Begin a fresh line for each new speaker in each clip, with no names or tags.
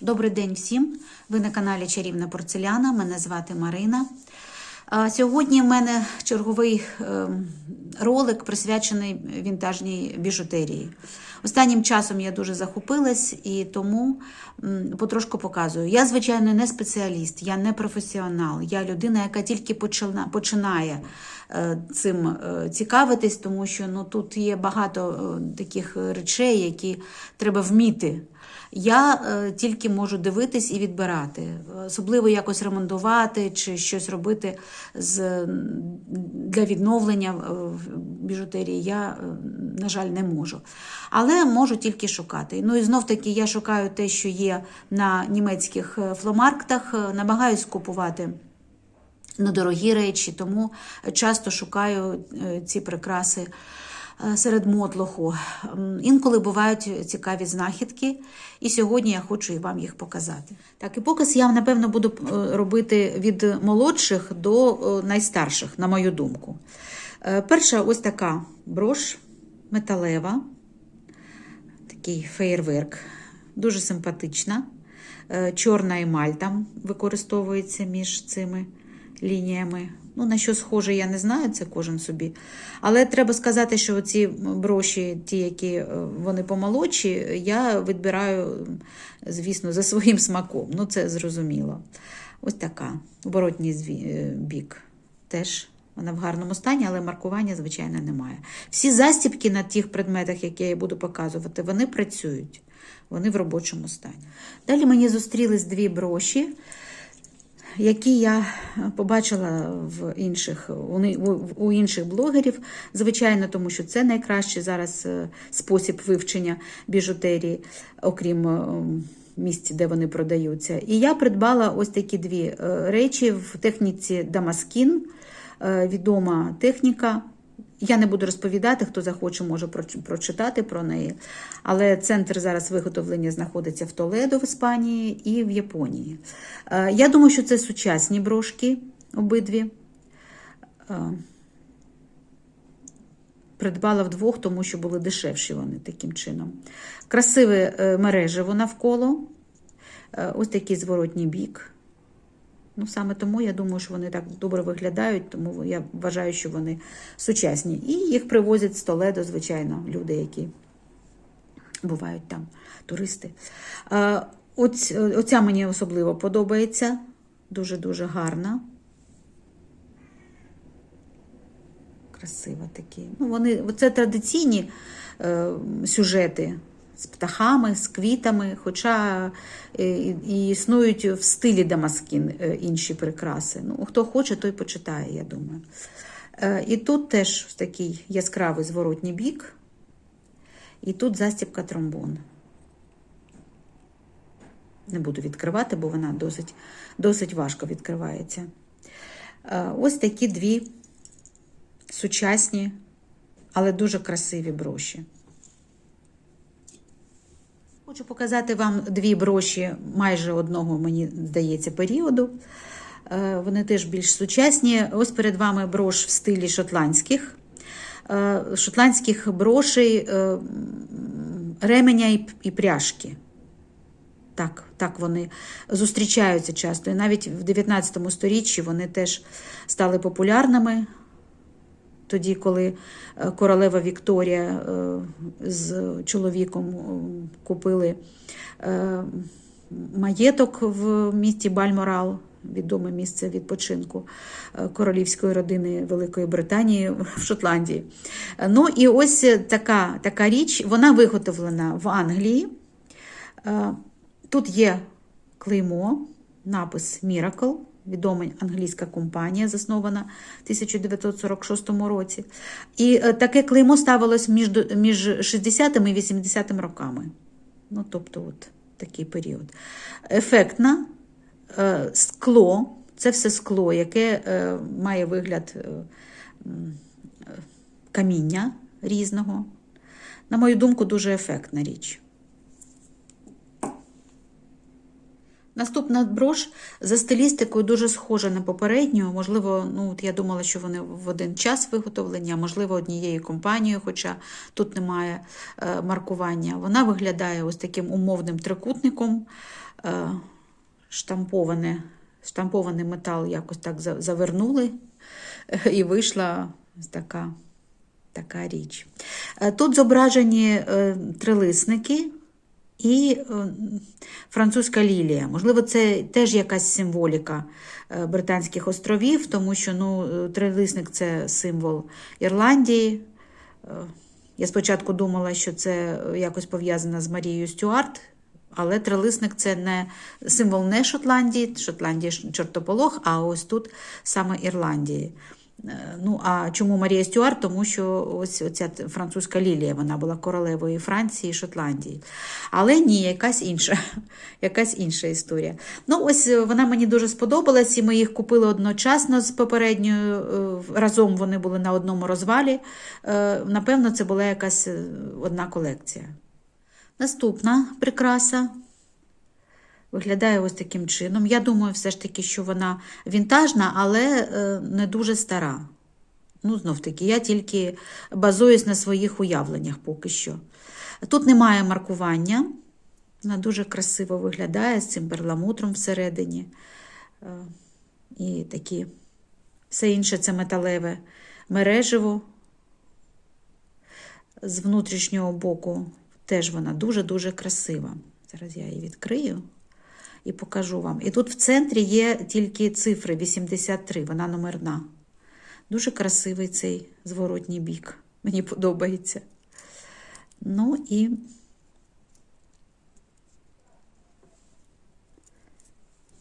Добрий день всім! Ви на каналі Чарівна Порцеляна. Мене звати Марина. Сьогодні в мене черговий ем, ролик присвячений вінтажній біжутерії. Останнім часом я дуже захопилась і тому потрошку показую. Я, звичайно, не спеціаліст, я не професіонал, я людина, яка тільки починає е, цим е, цікавитись, тому що ну, тут є багато е, таких речей, які треба вміти. Я е, тільки можу дивитись і відбирати, особливо якось ремонтувати чи щось робити з, для відновлення біжутерії. Я, е, на жаль, не можу. Але можу тільки шукати. Ну і знов таки я шукаю те, що є на німецьких е, фломарктах, намагаюсь купувати недорогі речі, тому часто шукаю ці прикраси серед мотлоху. Інколи бувають цікаві знахідки, і сьогодні я хочу і вам їх показати. Так, і показ я, напевно, буду е, робити від молодших до е, найстарших, на мою думку. Е, Перша ось така брош металева, такий феєрверк, дуже симпатична. Е, Чорна емаль там використовується між цими лініями. Ну, на що схоже, я не знаю, це кожен собі. Але треба сказати, що ці броші, ті, які е, вони помолодші, я відбираю, звісно, за своїм смаком. Ну, це зрозуміло. Ось така. Оборотній е, бік теж. Вона в гарному стані, але маркування, звичайно, немає. Всі застібки на тих предметах, які я буду показувати, вони працюють. Вони в робочому стані. Далі мені зустрілись дві броші, які я побачила в інших, у, інших блогерів. Звичайно, тому що це найкращий зараз е, спосіб вивчення біжутерії, окрім е, місць, де вони продаються. І я придбала ось такі дві е, речі в техніці Дамаскін, е, відома техніка. Я не буду розповідати, хто захоче, може прочитати про неї. Але центр зараз виготовлення знаходиться в Толедо в Іспанії і в Японії. Е, Я думаю, що це сучасні брошки обидві. Е, Придбала вдвох, тому що були дешевші вони таким чином. Красиве е, мережево навколо. Ось такий зворотній бік. Ну, саме тому я думаю, що вони так добре виглядають, тому я вважаю, що вони сучасні. І їх привозять з Толедо, звичайно, люди, які бувають там, туристи. Оць, оця мені особливо подобається. Дуже-дуже гарна. Красиво такі. Ну, вони, це традиційні е, сюжети з птахами, з квітами, хоча е, і, існують в стилі Дамаскін е, інші прикраси. Ну, хто хоче, той почитає, я думаю. Е, і тут теж такий яскравий зворотній бік, і тут застібка тромбон. Не буду відкривати, бо вона досить, досить важко відкривається. Ось такі дві сучасні, але дуже красиві броші. Хочу показати вам дві броші майже одного, мені здається, періоду. Е, Вони теж більш сучасні. Ось перед вами брош в стилі шотландських. Е, Шотландських брошей е, ременя і пряжки. Так, так вони зустрічаються часто. І навіть в 19 сторіччі вони теж стали популярними. Тоді, коли е, королева Вікторія е, з чоловіком е, купили маєток в місті Бальморал, відоме місце відпочинку королівської родини Великої Британії в Шотландії. Ну і ось така, така річ, вона виготовлена в Англії. Тут є клеймо, напис Miracle, відома англійська компанія, заснована в 1946 році. І е, таке клеймо ставилось між, між 60 і 80 роками. Ну, тобто, от такий період. Ефектна е, скло, це все скло, яке е, має вигляд каміння різного. На мою думку, дуже ефектна річ. Наступна брош за стилістикою дуже схожа на попередню. Можливо, ну от я думала, що вони в один час виготовлення, можливо, однією компанією, хоча тут немає е, маркування. Вона виглядає ось таким умовним трикутником, е, штамповане, штампований метал якось так завернули, і вийшла ось така, така річ. Е, Тут зображені е, трилисники і е, французька лілія. Можливо, це теж якась символіка е, Британських островів, тому що ну, трилисник це символ Ірландії. Е, Я спочатку думала, що це якось пов'язано з Марією Стюарт, але трилисник це не символ не Шотландії, Шотландія чортополох, а ось тут саме Ірландії. Е, Ну, а чому Марія Стюарт? Тому що ось ця французька лілія, вона була королевою Франції Шотландії. Але ні, якась інша, якась інша історія. Ну, ось е, вона мені дуже сподобалась, і ми їх купили одночасно з попередньою. е, Разом вони були на одному розвалі. Напевно, це була якась одна колекція. Наступна прикраса виглядає ось таким чином. Я думаю, все ж таки, що вона вінтажна, але е, не дуже стара. Ну, знов таки, я тільки базуюсь на своїх уявленнях поки що. Тут немає маркування. Вона дуже красиво виглядає з цим перламутром всередині. Е, І такі все інше це металеве мереживо. З внутрішнього боку теж вона дуже-дуже красива. Зараз я її відкрию і покажу вам. І тут в центрі є тільки цифри 83, вона номерна. Дуже красивий цей зворотній бік. Мені подобається. Ну і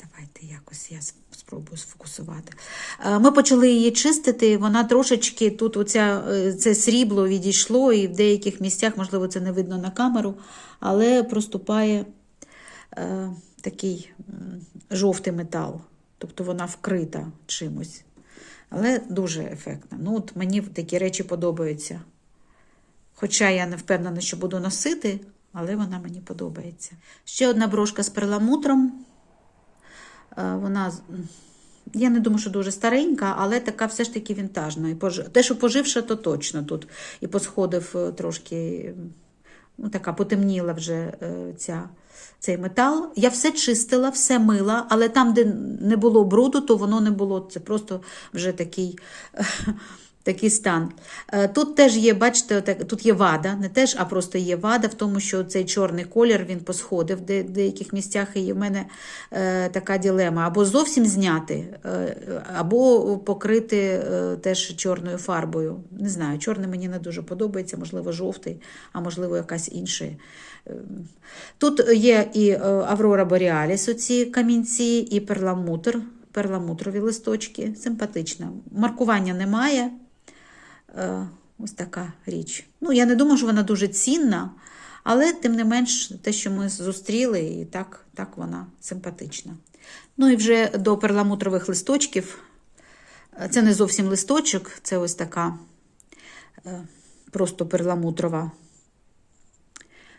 давайте якось я спробую сфокусувати. Е, Ми почали її чистити, вона трошечки тут оця, е, це срібло відійшло, і в деяких місцях, можливо, це не видно на камеру, але проступає е, такий жовтий метал. Тобто вона вкрита чимось. Але дуже ефектна. Ну, от мені такі речі подобаються. Хоча я не впевнена, що буду носити, але вона мені подобається. Ще одна брошка з перламутром. Е, Вона, я не думаю, що дуже старенька, але така все ж таки вінтажна. Те, що поживша, то точно тут. І посходив е, трошки, ну, така потемніла вже ця, цей метал. Я все чистила, все мила, але там, де не було бруду, то воно не було. Це просто вже такий. Такий стан. Е, Тут теж є, бачите, тут є вада, не теж, а просто є вада в тому, що цей чорний колір він посходив в деяких місцях, і в мене е, така ділема. Або зовсім зняти, е, або покрити теж чорною фарбою. Не знаю, чорний мені не дуже подобається, можливо, жовтий, а можливо, якась інша. Тут є і Аврора Боріаліс, оці камінці, і перламутр, перламутрові листочки. Симпатична. Маркування немає. Е, Ось така річ. Ну, я не думаю, що вона дуже цінна, але тим не менш, те, що ми зустріли, і так, так вона симпатична. Ну і вже до перламутрових листочків. Е, Це не зовсім листочок, це ось така е, просто перламутрова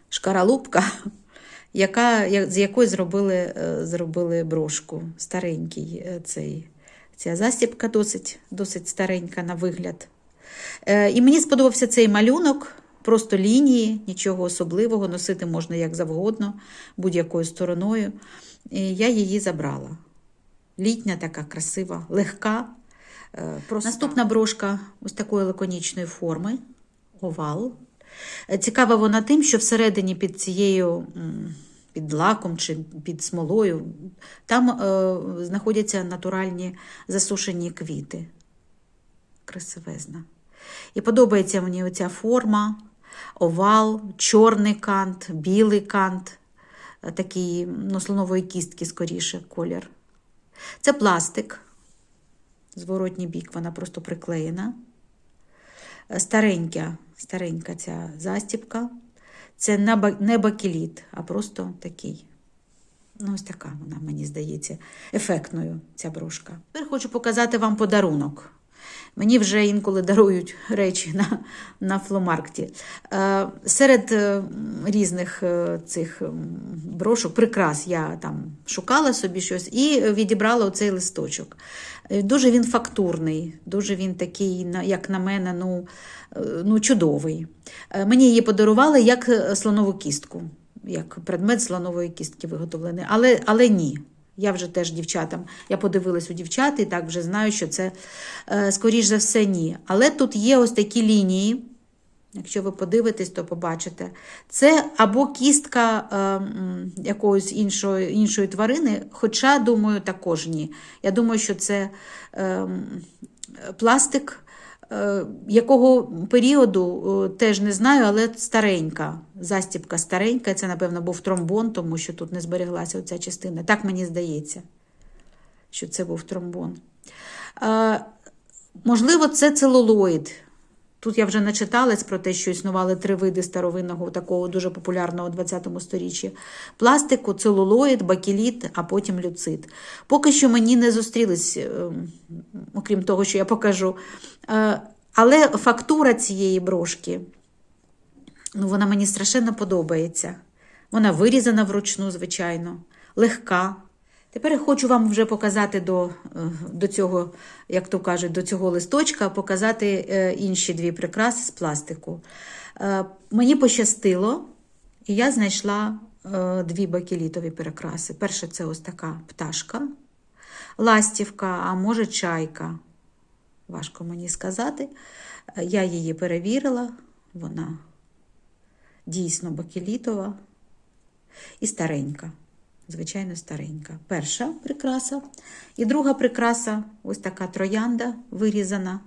шкаралупка, яка, з якої зробили, зробили брошку. Старенький цей, ця застібка досить, досить старенька на вигляд. Е, І мені сподобався цей малюнок, просто лінії, нічого особливого, носити можна як завгодно, будь-якою стороною. І я її забрала. Літня, така красива, легка. е, Проста. Наступна брошка ось такої лаконічної форми, овал. Е, Цікава вона тим, що всередині під цією під лаком чи під смолою там е, знаходяться натуральні засушені квіти. Красивезна. І подобається мені оця форма, овал, чорний кант, білий кант, е, такий ну, слонової кістки скоріше колір. Це пластик. Зворотній бік вона просто приклеєна. Е, Старенька, старенька ця застібка. Це не бакеліт, а просто такий. Ну, ось така вона, мені здається, ефектною ця брошка. Тепер хочу показати вам подарунок. Мені вже інколи дарують речі на, на фломаркті. Е, серед е, різних е, цих брошок, прикрас, я там шукала собі щось і відібрала оцей листочок. Дуже він фактурний, дуже він такий, як на мене, ну, ну чудовий. Мені її подарували як слонову кістку, як предмет слонової кістки виготовлений. Але, але ні. Я вже теж дівчатам, я подивилась у дівчат і так вже знаю, що це, е, скоріш за все, ні. Але тут є ось такі лінії. Якщо ви подивитесь, то побачите. Це або кістка е, якоїсь іншої, іншої тварини, хоча, думаю, також ні. Я думаю, що це е, пластик, якого періоду е, теж не знаю, але старенька. Застібка старенька. Це, напевно, був тромбон, тому що тут не збереглася оця частина. Так мені здається, що це був тромбон. Е, можливо, це целулоїд. Тут я вже начиталась про те, що існували три види старовинного, такого дуже популярного у 20 сторіччі: пластику, целулоїд, бакеліт, а потім люцит. Поки що мені не зустрілись, е, окрім того, що я покажу. Е, Але фактура цієї брошки, ну, вона мені страшенно подобається. Вона вирізана вручну, звичайно, легка. Тепер я хочу вам вже показати до, е, до цього, як то кажуть, до цього листочка, показати е, інші дві прикраси з пластику. Е, Мені пощастило, і я знайшла дві бакелітові прикраси. Перша це ось така пташка, ластівка, а може чайка. Важко мені сказати. Я її перевірила, вона дійсно бакелітова і старенька. Звичайно, старенька. Перша прикраса. І друга прикраса ось така троянда вирізана.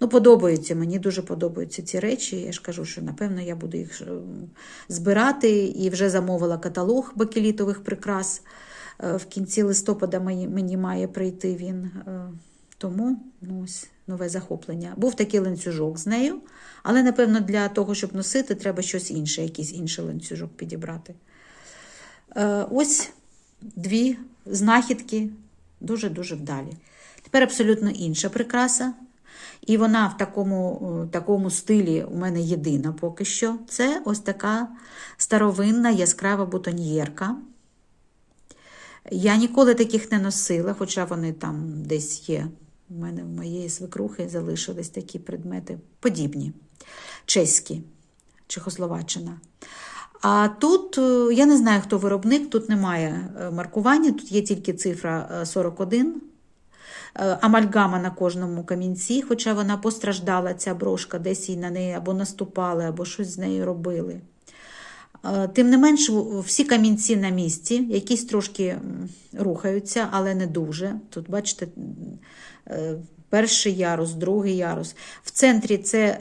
Ну, подобаються, мені дуже подобаються ці речі. Я ж кажу, що напевно я буду їх е, збирати і вже замовила каталог бакелітових прикрас. Е, В кінці листопада мені, має прийти він. Е, Тому ну, ось нове захоплення. Був такий ланцюжок з нею, але, напевно, для того, щоб носити, треба щось інше, якийсь інший ланцюжок підібрати. Е, Ось дві знахідки дуже-дуже вдалі. Тепер абсолютно інша прикраса. І вона в такому, е, такому стилі у мене єдина поки що. Це ось така старовинна яскрава бутоньєрка. Я ніколи таких не носила, хоча вони там десь є. У мене в моєї свекрухи залишились такі предмети подібні, чеські, Чехословаччина. А тут е, я не знаю, хто виробник, тут немає е, маркування, тут є тільки цифра е, 41. Е, Амальгама на кожному камінці, хоча вона постраждала, ця брошка, десь їй на неї або наступали, або щось з нею робили. Тим не менш, всі камінці на місці, якісь трошки рухаються, але не дуже. Тут, бачите, перший ярус, другий ярус. В центрі це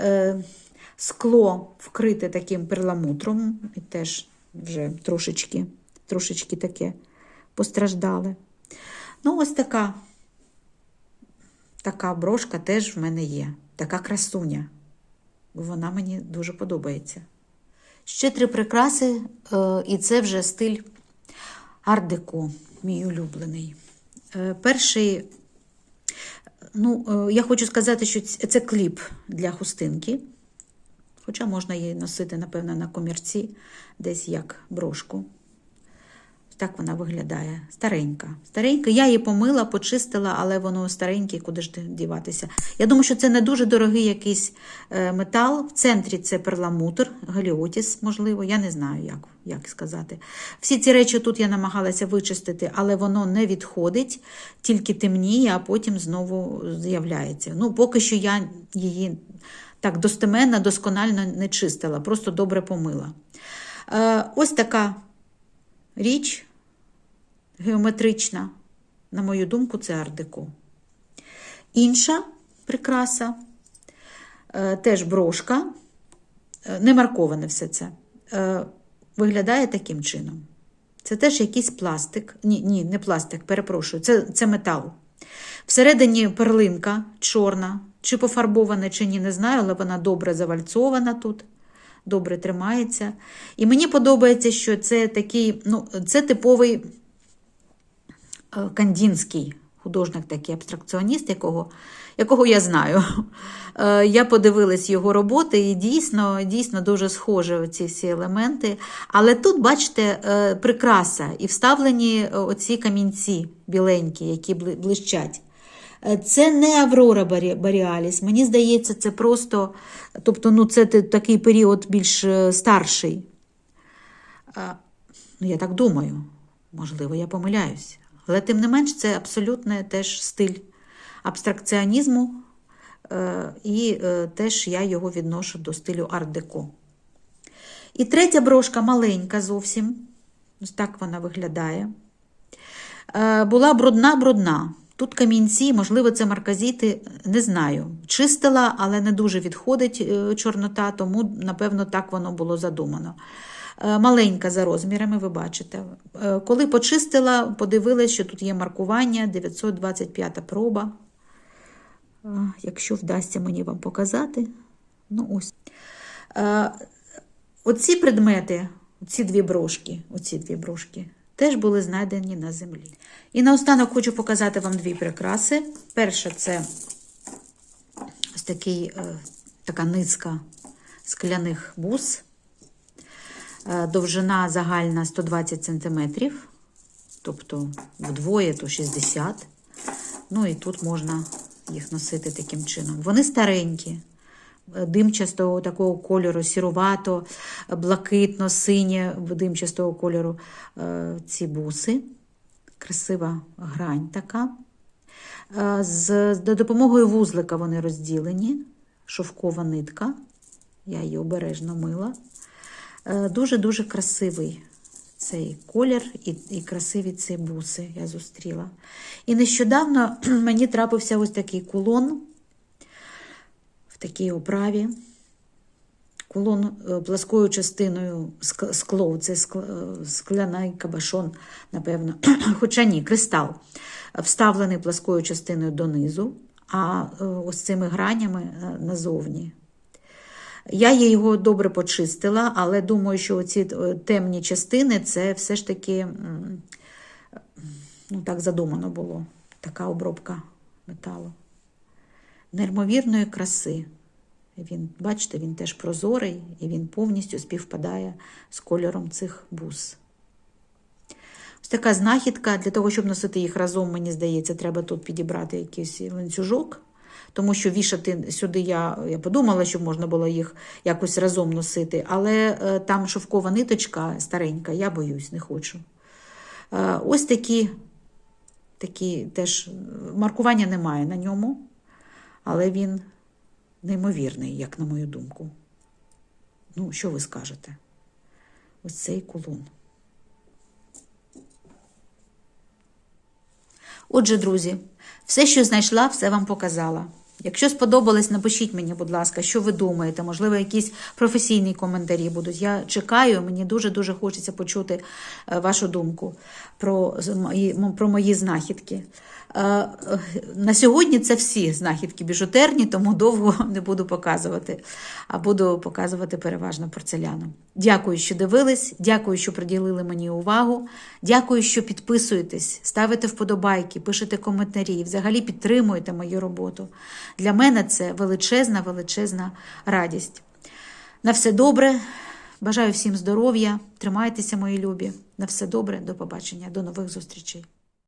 скло вкрите таким перламутром, і теж вже трошечки, трошечки таке постраждали. Ну, ось така, така брошка теж в мене є, така красуня. Вона мені дуже подобається. Ще три прикраси, е, і це вже стиль ар-деко, мій улюблений. Е, Перший, ну, е, я хочу сказати, що це кліп для хустинки. Хоча можна її носити, напевно, на комірці, десь як брошку. Так вона виглядає. Старенька. Старенька. Я її помила, почистила, але воно стареньке, куди ж діватися. Я думаю, що це не дуже дорогий якийсь е, метал. В центрі це перламутр, галіотіс, можливо, я не знаю, як, як сказати. Всі ці речі тут я намагалася вичистити, але воно не відходить, тільки темніє, а потім знову з'являється. Ну, поки що я її так достеменно, досконально не чистила, просто добре помила. Е, ось така річ геометрична. На мою думку, це ардеко. Інша прикраса, е, теж брошка, е, не марковане все це, виглядає таким чином. Це теж якийсь пластик. Ні, ні, не пластик, перепрошую, це, це метал. Всередині перлинка чорна, чи пофарбована, чи ні, не знаю, але вона добре завальцована тут, добре тримається. І мені подобається, що це такий, ну, це типовий е, кандінський художник такий абстракціоніст, якого, якого я знаю. Е, Я подивилась його роботи, і дійсно, дійсно дуже схожі ці всі елементи. Але тут, бачите, е, прикраса і вставлені оці камінці біленькі, які бли- блищать. Е, Це не Аврора Борі- Боріаліс. Мені здається, це просто, тобто, ну, це такий період більш е, старший. Ну, я так думаю, можливо, я помиляюсь. Але тим не менш, це абсолютно теж стиль абстракціонізму, е, і е, теж я його відношу до стилю арт-деко. І третя брошка маленька зовсім. Ось так вона виглядає. Е, Була брудна-брудна. Тут камінці, можливо, це марказіти, не знаю. Чистила, але не дуже відходить е, чорнота, тому, напевно, так воно було задумано. Е, Маленька за розмірами, ви бачите. Е, Коли почистила, подивилась, що тут є маркування 925 проба. Якщо вдасться мені вам показати. Ну, ось. Оці предмети, ці дві брошки, оці дві брошки, теж були знайдені на землі. І наостанок хочу показати вам дві прикраси. Перша це ось такий, е, така низка скляних бус. Е, Довжина загальна 120 см, тобто вдвоє то 60 Ну і тут можна їх носити таким чином. Вони старенькі, димчастого такого кольору, сірувато, блакитно, синє димчастого кольору е, ці буси. Красива грань така. Е, З допомогою вузлика вони розділені, шовкова нитка. Я її обережно мила. Е, Дуже-дуже красивий цей колір і, і красиві ці буси я зустріла. І нещодавно мені трапився ось такий кулон в такій оправі. Кулон е, пласкою частиною скло, це е, скляний кабашон, напевно. Хоча ні, кристал, вставлений пласкою частиною донизу, а е, ось цими гранями назовні. Я його добре почистила, але думаю, що ці темні частини це все ж таки ну, так задумано було. Така обробка металу. Неймовірної краси. Він, бачите, він теж прозорий і він повністю співпадає з кольором цих бус. Ось така знахідка. Для того, щоб носити їх разом, мені здається, треба тут підібрати якийсь ланцюжок. Тому що вішати сюди я, я подумала, що можна було їх якось разом носити, але е, там шовкова ниточка старенька, я боюсь, не хочу. Е, ось такі, такі теж маркування немає на ньому, але він неймовірний, як на мою думку. Ну, що ви скажете? Ось цей кулон. Отже, друзі, все, що знайшла, все вам показала. Якщо сподобалось, напишіть мені, будь ласка, що ви думаєте. Можливо, якісь професійні коментарі будуть. Я чекаю, мені дуже-дуже хочеться почути е, вашу думку про про мої знахідки. Е, На сьогодні це всі знахідки біжутерні, тому довго не буду показувати, а буду показувати переважно порцеляну. Дякую, що дивились, дякую, що приділили мені увагу. Дякую, що підписуєтесь, ставите вподобайки, пишете коментарі, і взагалі підтримуєте мою роботу. Для мене це величезна, величезна радість. На все добре. Бажаю всім здоров'я. Тримайтеся, мої любі. На все добре, до побачення, до нових зустрічей.